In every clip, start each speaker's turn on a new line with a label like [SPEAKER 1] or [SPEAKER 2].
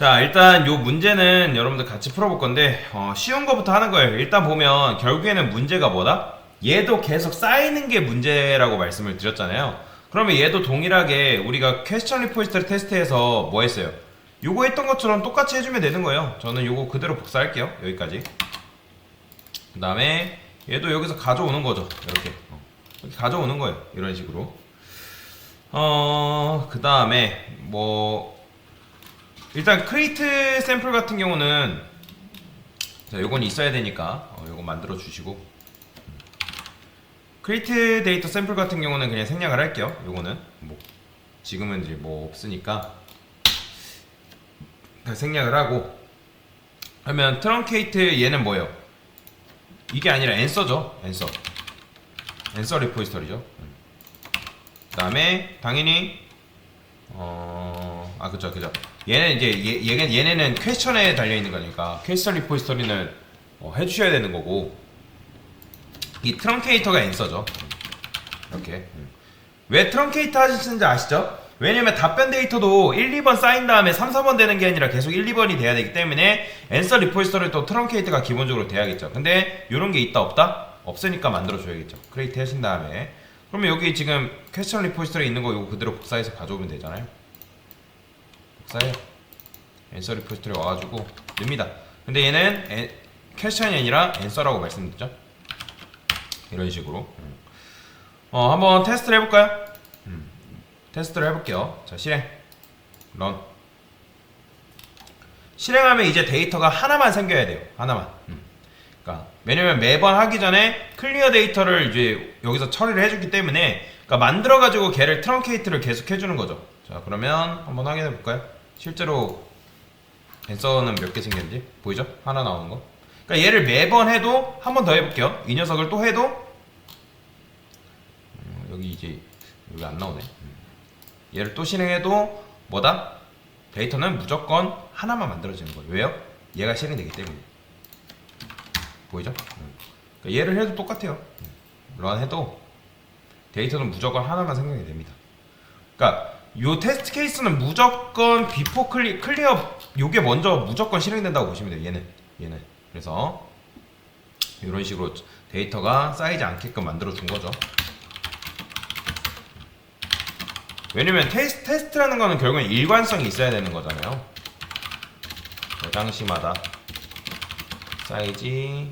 [SPEAKER 1] 자, 일단 요 문제는 여러분들 같이 풀어볼 건데, 어, 쉬운 거부터 하는 거예요. 일단 보면, 결국에는 문제가 뭐다? 얘도 계속 쌓이는 게 문제라고 말씀을 드렸잖아요. 그러면 얘도 동일하게 우리가 퀘스천 리포지터리 테스트에서 뭐 했어요? 요거 했던 것처럼 똑같이 해주면 되는 거예요. 저는 요거 그대로 복사할게요. 여기까지. 그 다음에 얘도 여기서 가져오는 거죠. 이렇게. 어, 이렇게 가져오는 거예요. 이런 식으로. 어, 그 다음에 뭐, 일단 크리에이트 샘플 같은 경우는 자, 요건 있어야 되니까 어, 요거 만들어 주시고 크리에이트 데이터 샘플 같은 경우는 그냥 생략을 할게요. 요거는 뭐 지금은 이제 뭐 없으니까 다 생략을 하고 그러면 트렁케이트 얘는 뭐예요? 이게 아니라 앤서죠. 앤서. 앤서 리포지터리죠. 그 다음에 당연히 어, 아 그죠 그죠. 얘는 이제 얘, 얘는 얘네는 퀘스천에 달려 있는 거니까 퀘스천 리포지터리는 어, 해주셔야 되는 거고 이 트렁케이터가 앤서죠. 이렇게. 왜 트렁케이터 하시는지 아시죠? 왜냐면 답변 데이터도 1, 2번 쌓인 다음에 3, 4번 되는 게 아니라 계속 1, 2번이 돼야 되기 때문에 앤서 리포지터리 또 트렁케이트가 기본적으로 돼야겠죠. 근데 이런 게 있다 없다? 없으니까 만들어 줘야겠죠. 크리에이트 하신 다음에 그러면 여기 지금 퀘스천 리포지터리 있는 거 이거 그대로 복사해서 가져오면 되잖아요. 복사해요. 앤서 리포지터리 와가지고 넣습니다. 근데 얘는 애, 퀘스천이 아니라 앤서라고 말씀드렸죠. 이런 식으로. 어, 한번 테스트를 해볼까요? 음, 테스트를 해볼게요. 자, 실행. 런. 실행하면 이제 데이터가 하나만 생겨야 돼요. 하나만. 음. 그러니까 왜냐면 매번 하기 전에 클리어 데이터를 이제 여기서 처리를 해주기 때문에 그러니까 만들어 가지고 걔를 트렁케이트를 계속 해주는 거죠. 자, 그러면 한번 확인해 볼까요? 실제로 앤서는 몇 개 생겼는지 보이죠? 하나 나오는 거. 그러니까 얘를 매번 해도 한 번 더 해볼게요. 이 녀석을 또 해도 음, 여기 이제 여기 안 나오네. 음. 얘를 또 실행해도 뭐다? 데이터는 무조건 하나만 만들어지는 거예요. 왜요? 얘가 실행되기 때문에. 보이죠? 음. 그러니까 얘를 해도 똑같아요. 음. 런 해도 데이터는 무조건 하나만 생성이 됩니다. 그러니까 요 테스트 케이스는 무조건 비포 클리, 클리어 요게 먼저 무조건 실행된다고 보시면 돼요. 얘는 얘는 그래서 이런 식으로 데이터가 쌓이지 않게끔 만들어 준 거죠. 왜냐면 테스트, 테스트라는 거는 결국엔 일관성이 있어야 되는 거잖아요. 그 당시마다 사이즈 이렇게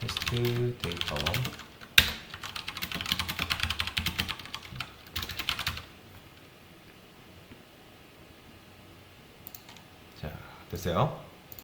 [SPEAKER 1] 테스트 데이터 자 됐어요.